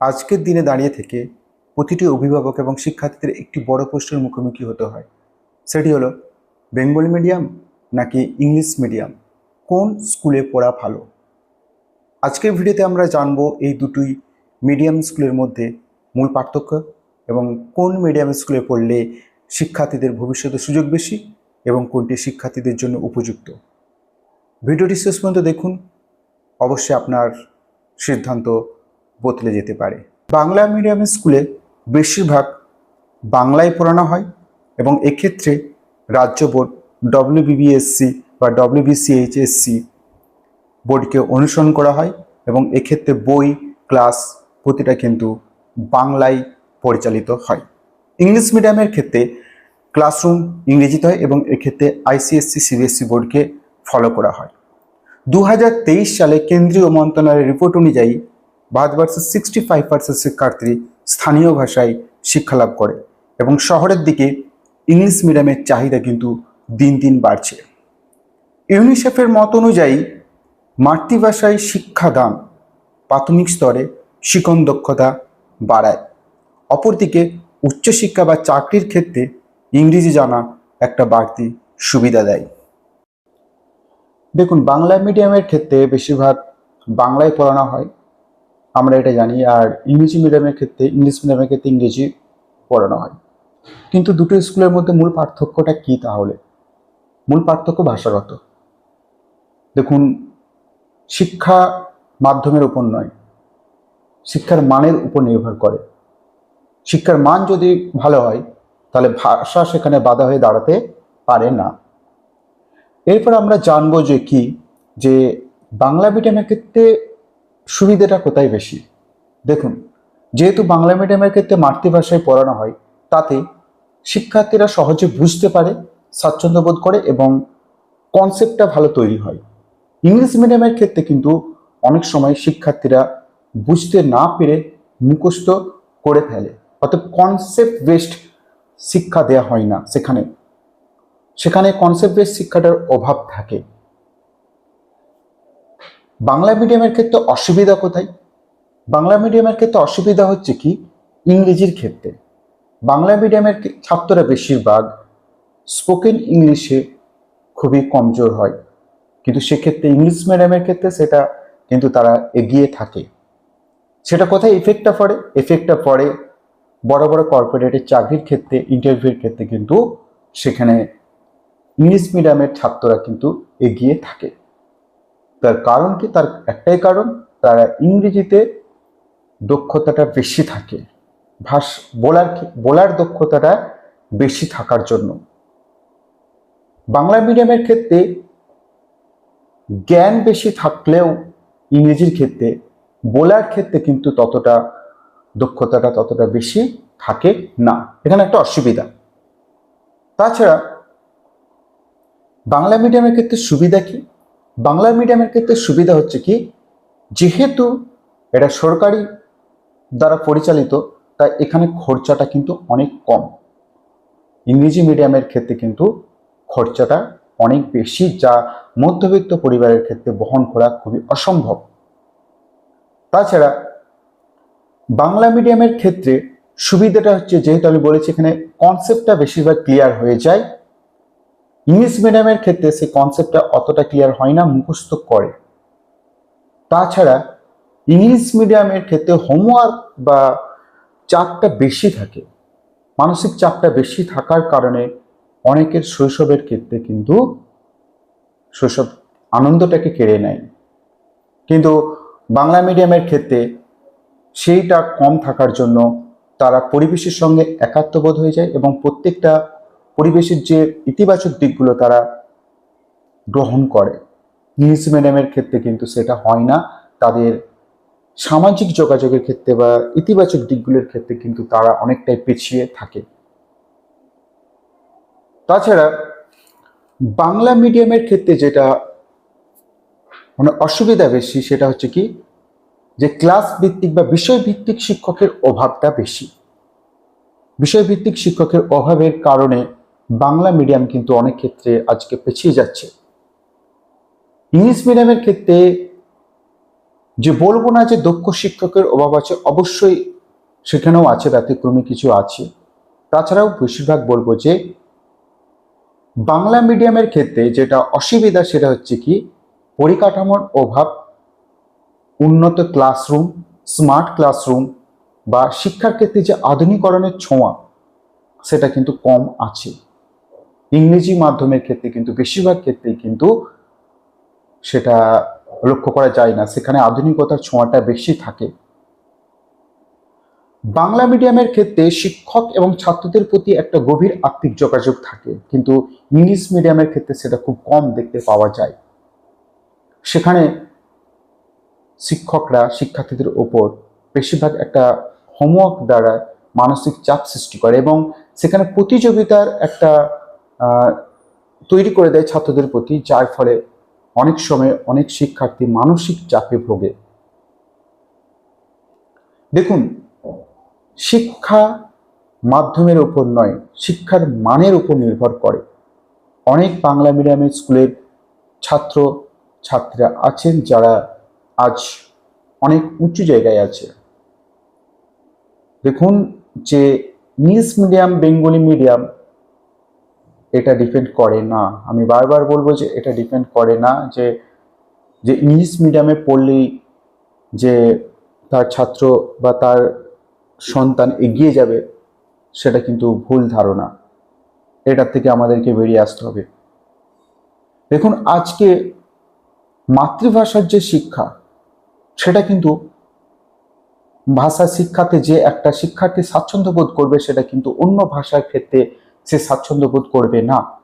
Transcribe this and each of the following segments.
আজকের দিনে দাঁড়িয়ে থেকে প্রতিটি অভিভাবক এবং শিক্ষার্থীদের একটি বড় প্রশ্নের মুখোমুখি হতে হয়। সেটি হলো, বেঙ্গল মিডিয়াম নাকি ইংলিশ মিডিয়াম? কোন স্কুলে পড়া ভালো? আজকের ভিডিওতে আমরা জানব এই দুটোই মিডিয়াম স্কুলের মধ্যে মূল পার্থক্য এবং কোন মিডিয়াম স্কুলে পড়লে শিক্ষার্থীদের ভবিষ্যতে সুযোগ বেশি এবং কোনটি শিক্ষার্থীদের জন্য উপযুক্ত? ভিডিওটি শেষ পর্যন্ত দেখুন। অবশ্যই আপনার সিদ্ধান্ত বদলে যেতে পারে। বাংলা মিডিয়াম স্কুলে বেশিরভাগ বাংলায় পড়ানো হয় এবং এক্ষেত্রে রাজ্য বোর্ড ডব্লিউবিবিএসসি বা ডব্লিউবিসিএইচএসসি বোর্ডকে অনুসরণ করা হয় এবং এক্ষেত্রে বই ক্লাস প্রতিটা কিন্তু বাংলায় পরিচালিত হয়। ইংলিশ মিডিয়ামের ক্ষেত্রে ক্লাসরুম ইংরেজিতে হয় এবং এক্ষেত্রে আইসিএসসি সিবিএসসি বোর্ডকে ফলো করা হয়। দু হাজার তেইশ সালে কেন্দ্রীয় মন্ত্রণালয়ের রিপোর্ট অনুযায়ী ভারতবর্ষের সিক্সটি ফাইভ পার্সেন্ট শিক্ষার্থী স্থানীয় ভাষায় শিক্ষালাভ করে এবং শহরের দিকে ইংলিশ মিডিয়ামের চাহিদা কিন্তু দিন দিন বাড়ছে। ইউনিসেফের মত অনুযায়ী মাতৃভাষায় শিক্ষাদান প্রাথমিক স্তরে শিক্ষণ দক্ষতা বাড়ায়। অপরদিকে উচ্চশিক্ষা বা চাকরির ক্ষেত্রে ইংরেজি জানা একটা বাড়তি সুবিধা দেয়। দেখুন, বাংলা মিডিয়ামের ক্ষেত্রে বেশিরভাগ বাংলায় পড়ানো হয়। আমরা এটা জানি, আর ইংরেজি মিডিয়ামের ক্ষেত্রে, ইংলিশ মিডিয়ামের ক্ষেত্রে ইংরেজি পড়ানো হয়। কিন্তু দুটো স্কুলের মধ্যে মূল পার্থক্যটা কী তাহলে? মূল পার্থক্য ভাষাগত। দেখুন, শিক্ষা মাধ্যমের উপর নয়, শিক্ষার মানের উপর নির্ভর করে। শিক্ষার মান যদি ভালো হয়, তাহলে ভাষা সেখানে বাধা হয়ে দাঁড়াতে পারে না। এরপর আমরা জানব যে কি, যে বাংলা মিডিয়ামের ক্ষেত্রে সুবিধাটা কোথায় বেশি? দেখুন, যেহেতু বাংলা মিডিয়ামের ক্ষেত্রে মাতৃভাষায় পড়ানো হয়, তাতে শিক্ষার্থীরা সহজে বুঝতে পারে, স্বাচ্ছন্দ্য বোধ করে এবং কনসেপ্টটা ভালো তৈরি হয়। ইংলিশ মিডিয়ামের ক্ষেত্রে কিন্তু অনেক সময় শিক্ষার্থীরা বুঝতে না পেরে মুখস্থ করে ফেলে, অর্থাৎ কনসেপ্ট বেসড শিক্ষা দেওয়া হয় না সেখানে। সেখানে কনসেপ্ট বেসড শিক্ষাটার অভাব থাকে। বাংলা মিডিয়ামের ক্ষেত্রে অসুবিধা কোথায়? বাংলা মিডিয়ামের ক্ষেত্রে অসুবিধা হচ্ছে কি? ইংরেজির ক্ষেত্রে। বাংলা মিডিয়ামের ছাত্ররা বেশিরভাগ স্পোকেন ইংলিশে খুবই কমজোর হয়। কিন্তু সেক্ষেত্রে ইংলিশ মিডিয়ামের ক্ষেত্রে সেটা কিন্তু তারা এগিয়ে থাকে। সেটা কোথায় এফেক্টটা পড়ে? এফেক্টটা পড়ে বড় বড় কর্পোরেটের চাকরির ক্ষেত্রে ইন্টারভিউর ক্ষেত্রে কিন্তু সেখানে ইংলিশ মিডিয়ামের ছাত্ররা কিন্তু এগিয়ে থাকে। তার কারণ কি? তার একটাই কারণ, তারা ইংরেজিতে দক্ষতাটা বেশি থাকে। ভাষ বলার বলার দক্ষতাটা বেশি থাকার জন্য। বাংলা মিডিয়ামের ক্ষেত্রে জ্ঞান বেশি থাকলেও ইংরেজির ক্ষেত্রে, বলার ক্ষেত্রে কিন্তু ততটা দক্ষতাটা ততটা বেশি থাকে না। এখানে একটা অসুবিধা। তাছাড়া বাংলা মিডিয়ামের ক্ষেত্রে সুবিধা কি? বাংলা মিডিয়ামের ক্ষেত্রে সুবিধা হচ্ছে কি? যেহেতু এটা সরকারি দ্বারা পরিচালিত, তাই এখানে খরচাটা কিন্তু অনেক কম। ইংরেজি মিডিয়ামের ক্ষেত্রে কিন্তু খরচাটা অনেক বেশি, যা মধ্যবিত্ত পরিবারের ক্ষেত্রে বহন করা খুবই অসম্ভব। তাছাড়া বাংলা মিডিয়ামের ক্ষেত্রে সুবিধাটা হচ্ছে, যেহেতু আমি বলেছি এখানে কনসেপ্টটা বেশিরভাগ ক্লিয়ার হয়ে যায় ইংলিশ মিডিয়ামের ক্ষেত্রে সেই কনসেপ্টটা অতটা ক্লিয়ার হয় না, মুখস্থ করে। তাছাড়া ইংলিশ মিডিয়ামের ক্ষেত্রে হোমওয়ার্ক বা চাপটা বেশি থাকে। মানসিক চাপটা বেশি থাকার কারণে অনেকের শৈশবের ক্ষেত্রে কিন্তু শৈশব আনন্দটাকে কেড়ে নেয়। কিন্তু বাংলা মিডিয়ামের ক্ষেত্রে সেইটা কম থাকার জন্য তারা পরিবেশের সঙ্গে একাত্মবোধ হয়ে যায় এবং প্রত্যেকটা পরিবেশের যে ইতিবাচক দিকগুলো তারা গ্রহণ করে। ইংলিশ মিডিয়ামের ক্ষেত্রে কিন্তু সেটা হয় না। তাদের সামাজিক যোগাযোগের ক্ষেত্রে বা ইতিবাচক দিকগুলোর ক্ষেত্রে কিন্তু তারা অনেকটাই পিছিয়ে থাকে। তাছাড়া বাংলা মিডিয়ামের ক্ষেত্রে যেটা মানে অসুবিধা বেশি সেটা হচ্ছে কি যে ক্লাস ভিত্তিক বা বিষয় ভিত্তিক শিক্ষকের অভাবটা বেশি। বিষয়ভিত্তিক শিক্ষকের অভাবের কারণে বাংলা মিডিয়াম কিন্তু অনেক ক্ষেত্রে আজকে পিছিয়ে যাচ্ছে। ইংলিশ মিডিয়ামের ক্ষেত্রে যে বলব না যে দক্ষ শিক্ষকের অভাব আছে, অবশ্যই সেখানেও আছে, ব্যতিক্রমী কিছু আছে। তাছাড়াও বেশিরভাগ বলব যে বাংলা মিডিয়ামের ক্ষেত্রে যেটা অসুবিধা সেটা হচ্ছে কি, পরিকাঠামোর অভাব, উন্নত ক্লাসরুম স্মার্ট ক্লাসরুম বা শিক্ষার ক্ষেত্রে যে আধুনিকরণের ছোঁয়া, সেটা কিন্তু কম আছে। ইংরেজি মাধ্যমের ক্ষেত্রে কিন্তু, বেশিরভাগ ক্ষেত্রেই কিন্তু সেটা লক্ষ্য করা যায় না। সেখানে আধুনিকতার ছোঁয়াটা বেশি থাকে। বাংলা মিডিয়ামের ক্ষেত্রে শিক্ষক এবং ছাত্রদের প্রতি একটা গভীর আত্মিক যোগাযোগ থাকে। কিন্তু ইংলিশ মিডিয়ামের ক্ষেত্রে সেটা খুব কম দেখতে পাওয়া যায়। সেখানে শিক্ষকরা, শিক্ষার্থীদের ওপর বেশিরভাগ একটা হোমওয়ার্ক দ্বারা মানসিক চাপ সৃষ্টি করে এবং সেখানে প্রতিযোগিতার একটা তৈরি করে দেয় ছাত্রদের প্রতি, যার ফলে অনেক সময় অনেক শিক্ষার্থী মানসিক চাপে ভোগে। দেখুন, শিক্ষা মাধ্যমের উপর নয়, শিক্ষার মানের উপর নির্ভর করে। অনেক বাংলা মিডিয়ামের স্কুলের ছাত্র, ছাত্রীরা আছেন যারা আজ অনেক উঁচু জায়গায় আছে। দেখুন যে ইংলিশ মিডিয়াম, বেঙ্গলি মিডিয়াম এটা ডিপেন্ড করে না। আমি বারবার বলব যে এটা ডিপেন্ড করে না যে যে ইংলিশ মিডিয়ামে পড়লেই যে তার ছাত্র বা তার সন্তান এগিয়ে যাবে, সেটা কিন্তু ভুল ধারণা। এটার থেকে আমাদেরকে বেরিয়ে আসতে হবে। দেখুন, আজকে মাতৃভাষার যে শিক্ষা, সেটা কিন্তু ভাষা শিক্ষাতে যে একটা শিক্ষার্থী স্বাচ্ছন্দ্য বোধ করবে, সেটা কিন্তু অন্য ভাষার ক্ষেত্রে সে স্বাচ্ছন্দ্য বোধ করবে না।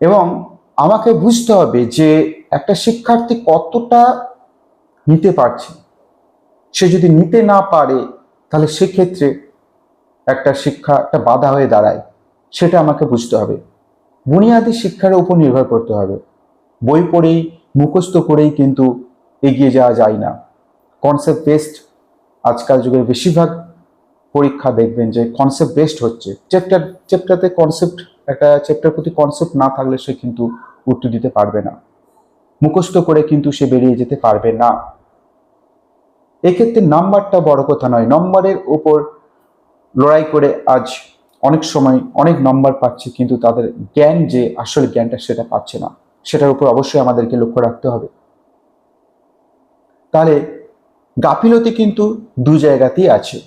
এবং আমাকে বুঝতে হবে যে একটা শিক্ষার্থী কতটা নিতে পারছে। সে যদি নিতে না পারে, তাহলে সেক্ষেত্রে একটা শিক্ষা, একটা বাধা হয়ে দাঁড়ায়। সেটা আমাকে বুঝতে হবে। বুনিয়াদী শিক্ষার উপর নির্ভর করতে হবে। বই পড়েই, মুখস্থ করেই কিন্তু এগিয়ে যাওয়া যায় না। কনসেপ্ট বেসড আজকাল যুগের বেশিরভাগ পরীক্ষা দেখবেন যে কনসেপ্ট বেসড হচ্ছে। চ্যাপ্টার চ্যাপ্টারতে কনসেপ্ট একটা চ্যাপ্টার প্রতি কনসেপ্ট না থাকলে সে কিন্তু উত্তর দিতে পারবে না। মুখস্থ করে কিন্তু সে বেরিয়ে যেতে পারবে না। এক্ষেত্রে নাম্বারটা বড় কথা নয়। নম্বরের উপর লড়াই করে আজ অনেক সময় অনেক নম্বর পাচ্ছে কিন্তু তাদের জ্ঞান যে আসল জ্ঞানটা সেটা পাচ্ছে না। সেটার উপর অবশ্যই আমাদেরকে লক্ষ্য রাখতে হবে। তাহলে গাফিলতি কিন্তু দু জায়গাতেই আছে।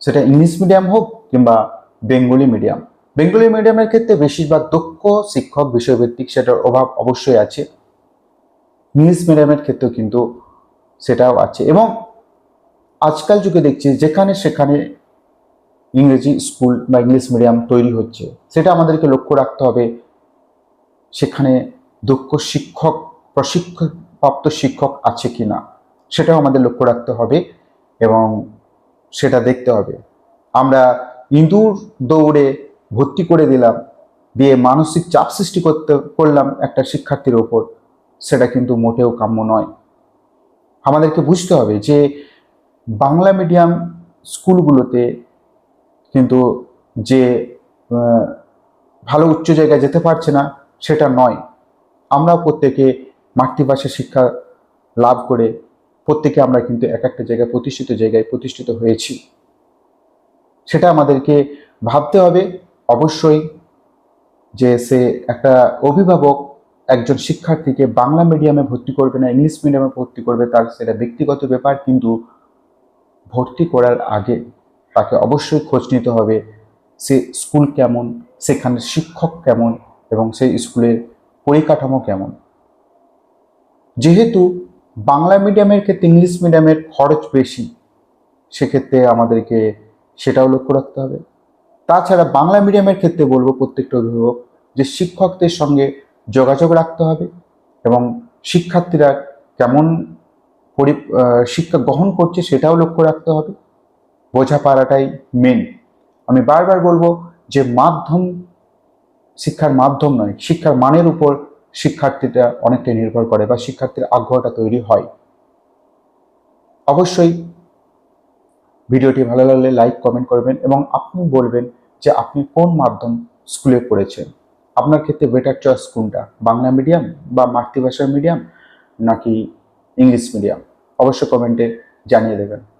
সেটা ইংলিশ মিডিয়াম হোক কিংবা বেঙ্গলি মিডিয়াম বেঙ্গলি মিডিয়ামের ক্ষেত্রে বেশিরভাগ দক্ষ শিক্ষক, বিষয়ভিত্তিক সেটার অভাব অবশ্যই আছে। ইংলিশ মিডিয়ামের ক্ষেত্রেও কিন্তু সেটাও আছে এবং আজকাল যুগে দেখছি যেখানে সেখানে ইংরেজি স্কুল বা ইংলিশ মিডিয়াম তৈরি হচ্ছে। সেটা আমাদেরকে লক্ষ্য রাখতে হবে। সেখানে দক্ষ শিক্ষক প্রশিক্ষণপ্রাপ্ত শিক্ষক আছে কি না সেটাও আমাদের লক্ষ্য রাখতে হবে এবং সেটা দেখতে হবে। আমরা ইঁদুর দৌড়ে ভর্তি করে দিলাম, দিয়ে মানসিক চাপ সৃষ্টি করতে, করলাম একটা শিক্ষার্থীর ওপর। সেটা কিন্তু মোটেও কাম্য নয়। আমাদেরকে বুঝতে হবে যে বাংলা মিডিয়াম স্কুলগুলোতে কিন্তু যে ভালো উচ্চ জায়গায় যেতে পারছে না, সেটা নয়। আমরা প্রত্যেকে মাতৃভাষা শিক্ষা লাভ করে প্রত্যেকে আমরা কিন্তু এক একটা জায়গায় প্রতিষ্ঠিত জায়গায় প্রতিষ্ঠিত হয়েছি। সেটা আমাদেরকে ভাবতে হবে অবশ্যই যে সে একটা অভিভাবক একজন শিক্ষার্থীকে বাংলা মিডিয়ামে ভর্তি করবে না, ইংলিশ মিডিয়ামে ভর্তি করবে, তার সেটা ব্যক্তিগত ব্যাপার, কিন্তু ভর্তি করার আগে তাকে অবশ্যই খোঁজ নিতে হবে সে স্কুল কেমন, সেখানে শিক্ষক কেমন এবং সেই স্কুলের পরিকাঠামো কেমন। যেহেতু বাংলা মিডিয়ামের ক্ষেত্রে ইংলিশ মিডিয়ামের খরচ বেশি। সেক্ষেত্রে আমাদেরকে সেটাও লক্ষ্য রাখতে হবে। তাছাড়া বাংলা মিডিয়ামের ক্ষেত্রে বলব প্রত্যেকটা অভিভাবক যে শিক্ষকদের সঙ্গে যোগাযোগ রাখতে হবে এবং শিক্ষার্থীরা কেমন পরি শিক্ষা গ্রহণ করছে সেটাও লক্ষ্য রাখতে হবে। বোঝাপড়াটাই মেন আমি বারবার বলব যে মাধ্যম শিক্ষার মাধ্যম নয়, শিক্ষার মানের উপর শিক্ষার্থীটা অনেকটাই নির্ভর করে বা শিক্ষার্থীর আগ্রহটা তৈরি হয়। অবশ্যই ভিডিওটি ভালো লাগলে লাইক, কমেন্ট করবেন এবং আপনি বলবেন যে আপনি কোন মাধ্যম স্কুলে পড়েছেন? আপনার ক্ষেত্রে বেটার চয়েস কোনটা? বাংলা মিডিয়াম বা মাতৃভাষার মিডিয়াম নাকি ইংলিশ মিডিয়াম অবশ্যই কমেন্টে জানিয়ে দেবেন।